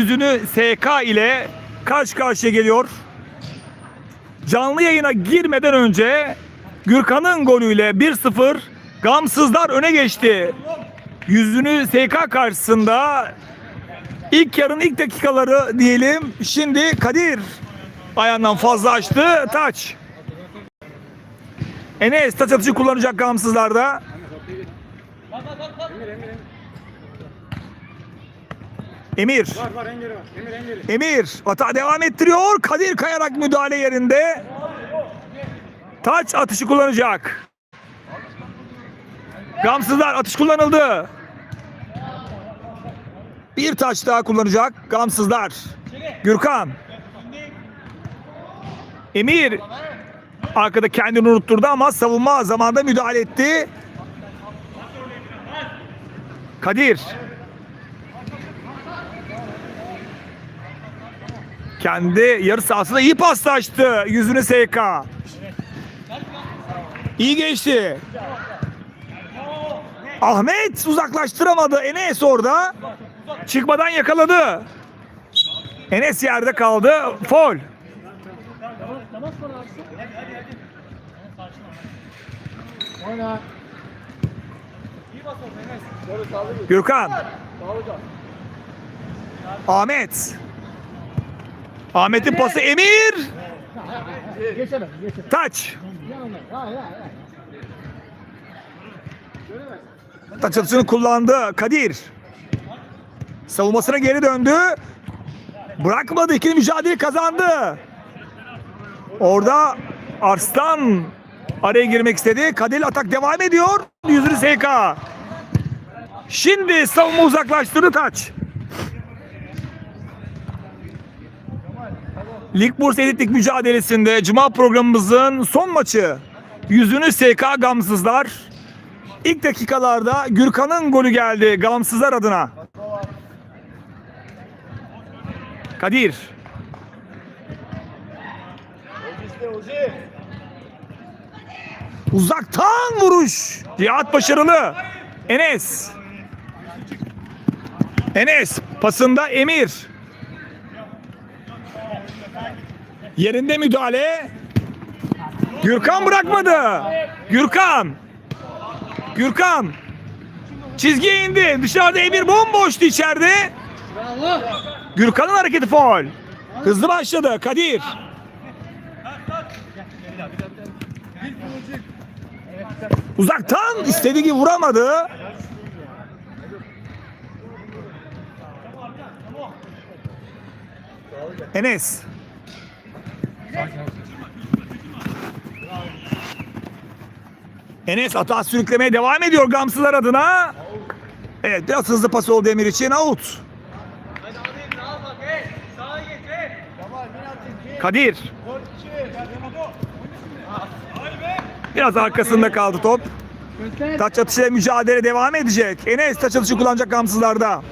yüzünü SK ile karşı karşıya geliyor. Canlı yayına girmeden önce Gürkan'ın golüyle 1-0 Gamsızlar öne geçti. Yüzünü SK karşısında ilk yarının ilk dakikaları diyelim. Şimdi Kadir ayağından fazla açtı. Taç. Enes taç atışı kullanacak Gamsızlar'da. Emir. Var var engeli var. Emir engeli. Emir hata devam ettiriyor. Kadir kayarak müdahale yerinde. Taç atışı kullanacak. Gamsızlar atış kullanıldı. Bir taç daha kullanacak Gamsızlar. Gürkan. Emir arkada kendini unutturdu ama savunma zamanında müdahale etti. Kadir. Kendi yarı sahasında iyi paslaştı. Yüzünü SK. İyi geçti. Ahmet uzaklaştıramadı. Enes orada. Çıkmadan yakaladı. Enes yerde kaldı. Fol. Gürkan. Ahmet. Ahmet'in pası Emir. Taç. Taç atışını kullandı Kadir. Savunmasına geri döndü. Bırakmadı. İkili mücadele kazandı. Orada Arslan araya girmek istedi. Kadir atak devam ediyor. Yüzünü SK. Şimdi savunma uzaklaştırdı Taç. Lig Bursa Elitlik mücadelesinde Cuma programımızın son maçı. Yüzünü SK Gamsızlar. İlk dakikalarda Gürkan'ın golü geldi Gamsızlar adına. Kadir. Uzaktan vuruş. Cihat başarılı. Enes. Enes pasında Emir. Yerinde müdahale. Gürkan bırakmadı. Gürkan. Gürkan. Çizgiye indi. Dışarıda Emir bomboştu içeride. Gürkan'ın hareketi faul. Hızlı başladı Kadir. Uzaktan istediği gibi vuramadı. Enes. Enes hata sürüklemeye devam ediyor Gamsılar adına. Evet biraz hızlı pas oldu Emir için out. Kadir. Biraz arkasında kaldı top. Taç atışıyla mücadele devam edecek. Enes taç atışı kullanacak Gamsızlar'da.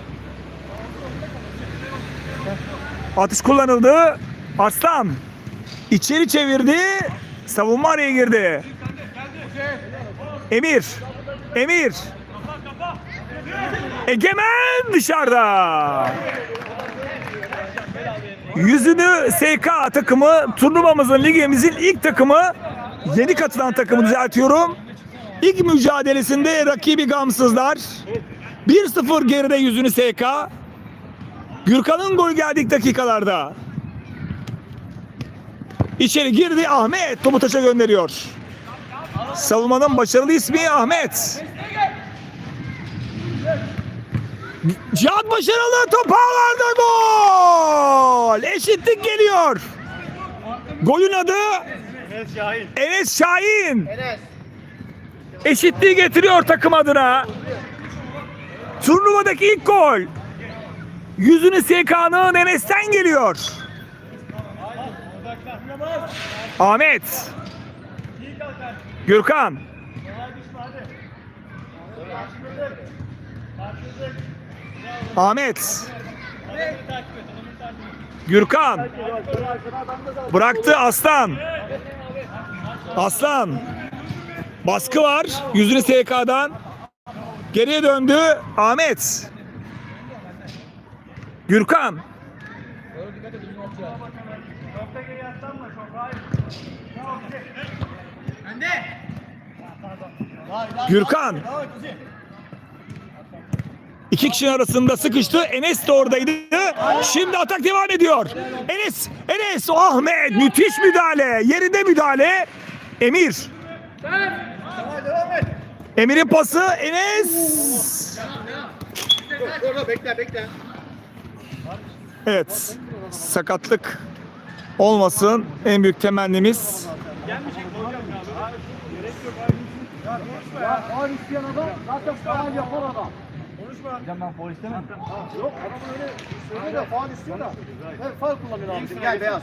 Atış kullanıldı. Arslan içeri çevirdi. Savunma araya girdi. Emir. Emir. Egemen dışarıda. Yüzünü SK takımı turnuvamızın ligimizin ilk takımı yeni katılan takımı düzeltiyorum. İlk mücadelesinde rakibi Gamsızlar. 1-0 geride yüzünü SK. Gürkan'ın gol geldik dakikalarda. İçeri girdi Ahmet topu taça gönderiyor. Savunmanın başarılı ismi Ahmet. Cihat başarılı top ağlarda gol. Eşitlik geliyor. Golün adı Evet Şahin. Enes Şahin. Enes. Eşitliği getiriyor takım adına. Turnuvadaki ilk gol. Yüzünü SK'nın Enes'ten geliyor. Ahmet. Gürkan. Ahmet. Gürkan. Bıraktı Aslan. Aslan. Baskı var. Yüzünü SK'dan. Geriye döndü. Ahmet. Gürkan. Gürkan. İki kişinin arasında sıkıştı. Enes de oradaydı. Şimdi atak devam ediyor. Enes, Enes, Ahmet müthiş müdahale. Yerinde müdahale. Emir. Emir'in pası Enes. Evet. Sakatlık olmasın en büyük temennimiz. Ya faal isteyen adam zaten faal yapar adam. Konuşma. Hocam ben faal istemem. Yok adam öyle söylüyor da faal istiyor da. Evet faal kullanıyor abicim. Gel beyaz.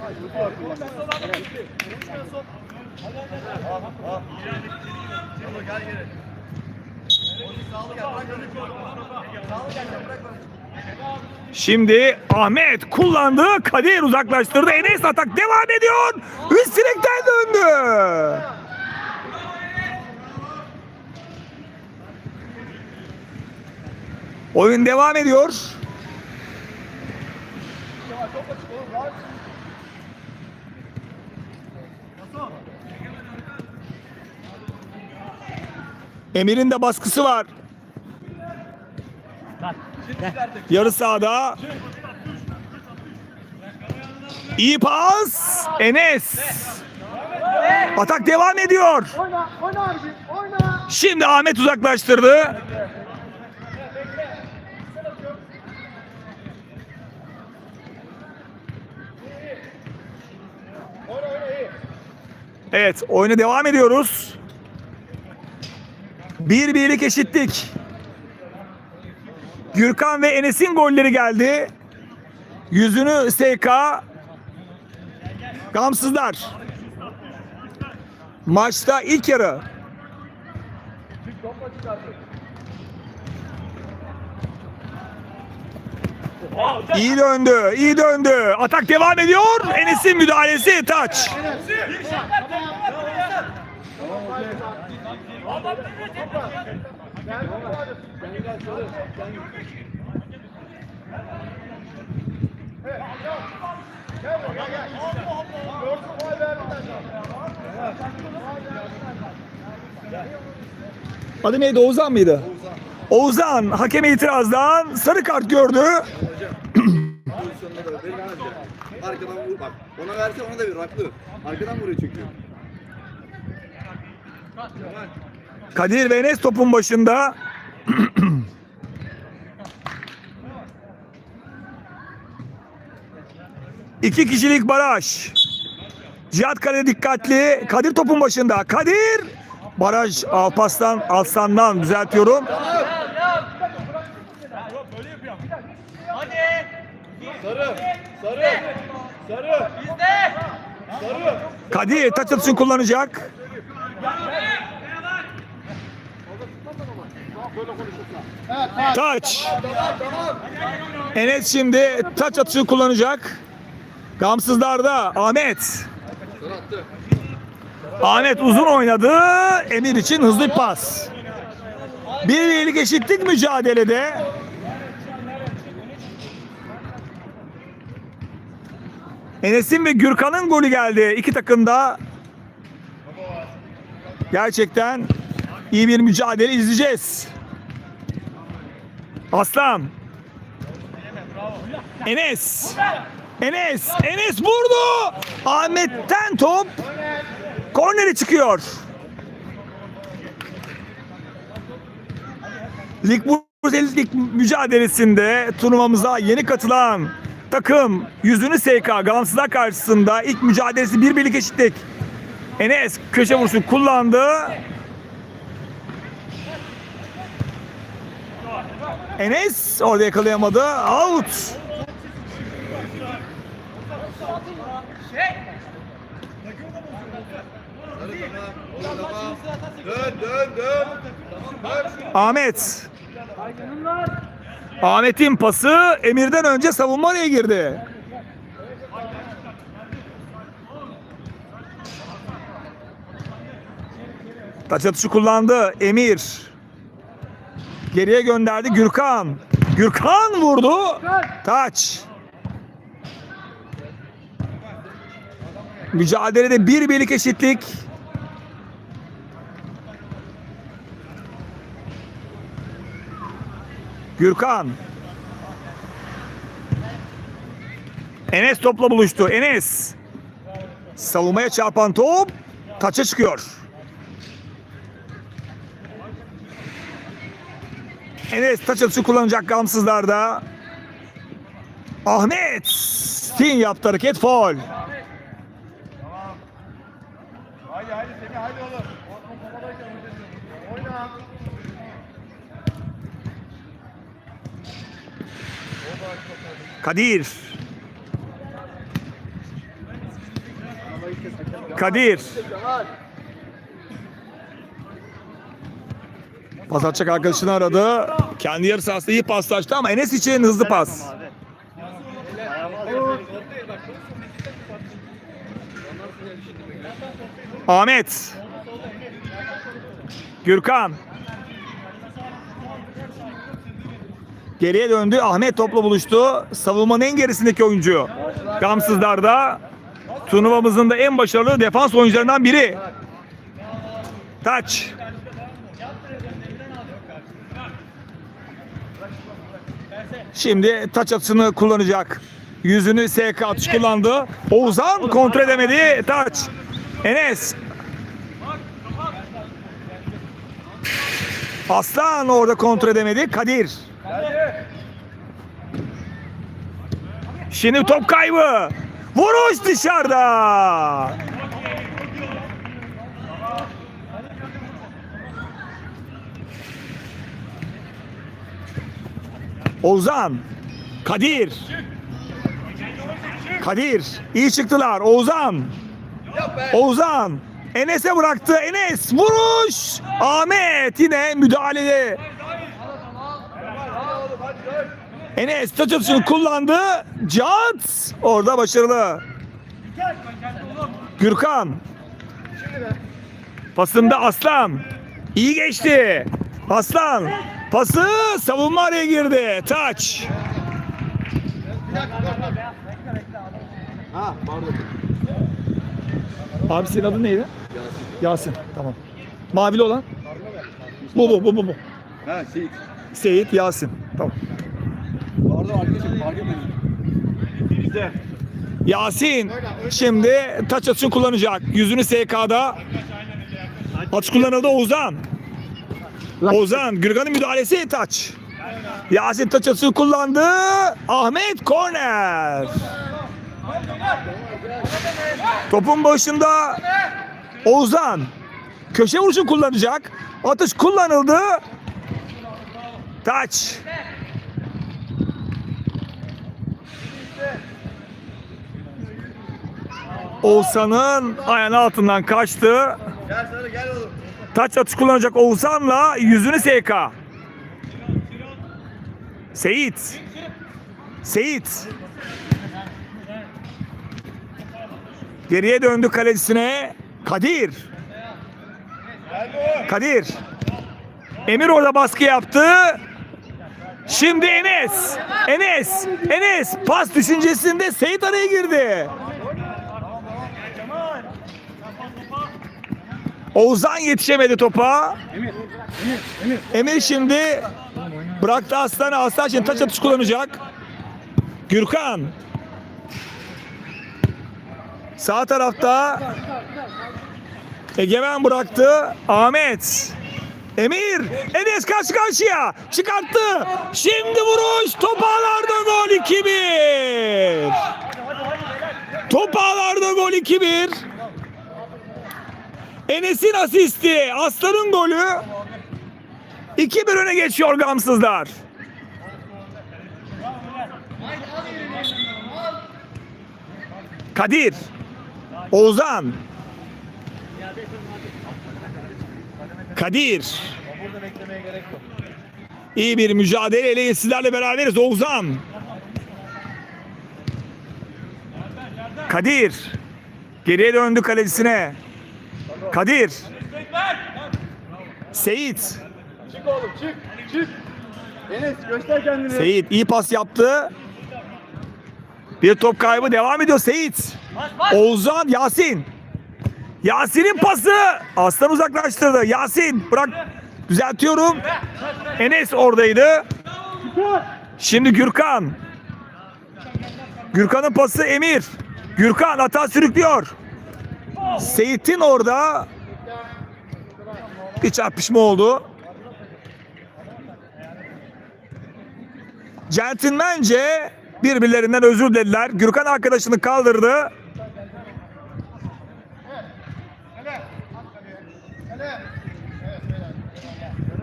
Hayır, faal kullanıyor. Şimdi Ahmet kullandı. Kadir uzaklaştırdı. Enes atak devam ediyor. Üst direkten döndü. Oyun devam ediyor. Emir'in de baskısı var. Yarı sahada. İyi pas. Enes. Atak devam ediyor. Şimdi Ahmet uzaklaştırdı. Evet oyuna devam ediyoruz. Bir birlik eşitlik. Gürkan ve Enes'in golleri geldi. Yüzünü SK. Gamsızlar. Maçta ilk yarı. İyi döndü, iyi döndü. Atak devam ediyor. Enes'in müdahalesi taç. Adı neydi? Oğuzhan mıydı? Oğuzhan hakeme itirazdan sarı kart gördü. verir. Arkadan vur bak. Ona verse ona da bir haklı. Arkadan vuruyor çünkü. Kadir ve Enes topun başında. İki kişilik baraj. Cihat Kale dikkatli. Kadir topun başında. Kadir. Baraj Alpaslan Alsan'dan düzeltiyorum. Sarı. Sarı. Sarı. Sarı. Kadir taç atışını kullanacak. Taç. Enes şimdi taç atışını kullanacak. Gamsızlarda Ahmet. Ahmet uzun oynadı. Emir için hızlı bir pas. Bir birlik eşitlik mücadelede. Enes'in ve Gürkan'ın golü geldi. İki takım da gerçekten iyi bir mücadele izleyeceğiz. Aslan. Enes. Enes. Enes vurdu. Ahmet'ten top Korneri çıkıyor. Lig Bursa Lig mücadelesinde turnuvamıza yeni katılan takım yüzünü SK Gamsızlar karşısında ilk mücadelesi bir birlik eşitlik. Enes köşe vuruşu kullandı. Enes orada yakalayamadı. Out. Dön dön dön. Ahmet. Ahmet'in pası Emir'den önce savunma araya girdi. Taç atışı kullandı Emir. Geriye gönderdi Gürkan. Gürkan vurdu. Taç. Mücadelede bir birlik eşitlik. Gürkan. Enes topla buluştu. Enes. Savunmaya çarpan top taça çıkıyor. Enes taç atışı kullanacak gamsızlarda. Ahmet. Fin yaptı hareket faul. Haydi. Kadir. Kadir. Pas arkadaşını aradı. Kendi yarı sahasında iyi paslaştı ama Enes için hızlı pas. Ahmet. Gürkan. Geriye döndü. Ahmet topla buluştu. Savunmanın en gerisindeki oyuncu. Gamsızlar'da turnuvamızın da en başarılı defans oyuncularından biri. Taç. Şimdi taç atışını kullanacak. Yüzünü SK atış kullandı. Oğuzhan kontrol edemedi. Taç. Enes. Aslan orada kontrol edemedi. Kadir. Şimdi top kaybı. Vuruş dışarıda. Ozan. Kadir. Kadir. İyi çıktılar. Oğuzhan. Oğuzhan. Enes'e bıraktı. Enes vuruş. Ahmet yine müdahalede. Enes taç kullandı. Cat orada başarılı. Gürkan. Pasında Aslan. İyi geçti. Aslan. Pası savunma araya girdi. Taç. Ha pardon. Abi senin adın neydi? Yasin. Tamam. Mavili olan? Bu bu bu bu. bu. Ha şey. Seyit Yasin. Tamam. Pardon arkadaşım fark etmedim. Yasin şimdi taç atışını kullanacak. Yüzünü SK'da. Atış kullanıldı Oğuzhan. Oğuzhan Gürkan'ın müdahalesi taç. Yasin taç atışını kullandı. Ahmet korner. Topun başında Oğuzhan köşe vuruşu kullanacak. Atış kullanıldı. Taç. Oğuzhan'ın ayağının altından kaçtı. Gel sarı gel oğlum. Taç atış kullanacak Oğuzhan'la yüzünü SK. Seyit. Seyit. Geriye döndü kalecisine. Kadir. Kadir. Emir orada baskı yaptı. Şimdi Enes. Enes. Enes. Pas düşüncesinde Seyit araya girdi. Oğuzhan yetişemedi topa. Emir şimdi bıraktı Aslan'ı. Aslan şimdi taç atış kullanacak. Gürkan. Sağ tarafta Egemen bıraktı. Ahmet. Emir. Enes karşı karşıya. Çıkarttı. Şimdi vuruş. Top ağlarda gol 2-1. Top ağlarda gol 2-1. Enes'in asisti. Aslan'ın golü. 2-1 öne geçiyor gamsızlar. Kadir. Oğuzhan. Kadir. İyi bir mücadeleyle sizlerle beraberiz Oğuzhan. Kadir. Geriye döndü kalecisine. Kadir. Seyit. Çık oğlum çık. Çık. Enes göster kendini. Seyit iyi pas yaptı. Bir top kaybı devam ediyor Seyit. Oğuzhan Yasin. Yasin'in pası. Aslan uzaklaştırdı. Yasin bırak. Düzeltiyorum. Enes oradaydı. Şimdi Gürkan. Gürkan'ın pası Emir. Gürkan hata sürüklüyor. Seyit'in orada bir çarpışma oldu. Centilmence birbirlerinden özür dilediler. Gürkan arkadaşını kaldırdı.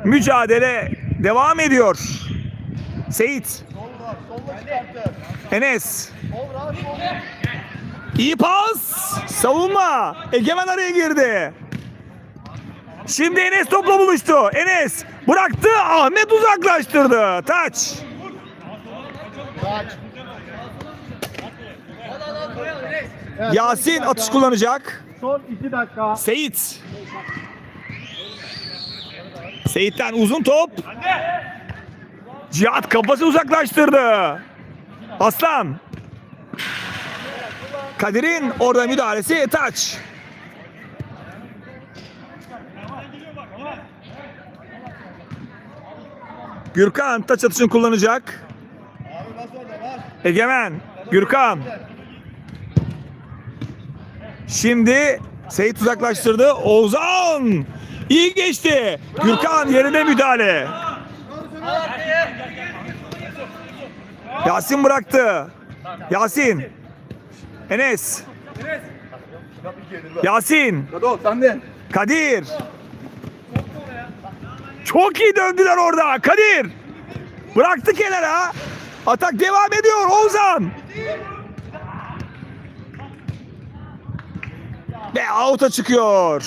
Mücadele devam ediyor. Seyit, Enes. İyi pas. Savunma. Egemen araya girdi. Şimdi Enes topla buluştu. Enes bıraktı. Ahmet uzaklaştırdı. Taç. Yasin atış kullanacak. Son 2 dakika. Seyit. Seyit'ten uzun top. Cihat kafası uzaklaştırdı. Aslan. Kadir'in orada müdahalesi taç. Gürkan taç atışını kullanacak. Egemen, Gürkan. Şimdi Seyit uzaklaştırdı. Ozan iyi geçti. Gürkan yerine müdahale. Yasin bıraktı. Yasin. Enes. Yasin. Kadı sen de. Kadir. Çok iyi döndüler orada. Kadir. Bıraktı kenara. Atak devam ediyor. Oğuzhan. Ve out'a çıkıyor.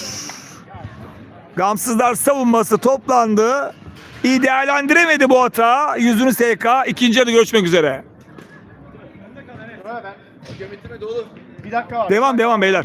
Gamsızlar savunması toplandı. İyi değerlendiremedi bu hata. Yüzünü SK. İkinci yarı görüşmek üzere. Hakem bitirmedi oğlum. Bir dakika var. Devam devam beyler.